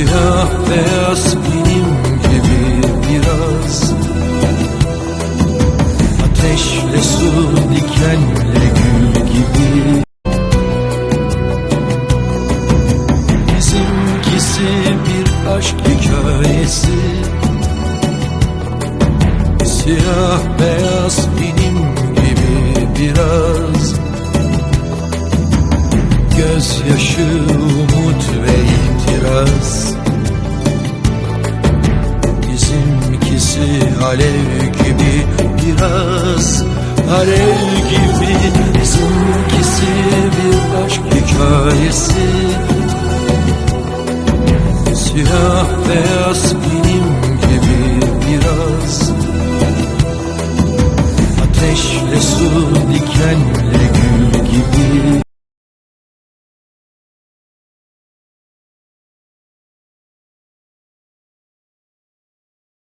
Siyah beyaz benim gibi biraz. Ateşle su dikenle gül gibi. Bizimkisi bir aşk hikayesi. Siyah beyaz benim gibi biraz. Gözyaşı, umut ve ihtiras alev gibi biraz Alev gibi Bizimkisi bir aşk hikayesi. Siyah beyaz benim gibi biraz. Ateşle su dikenle gül gibi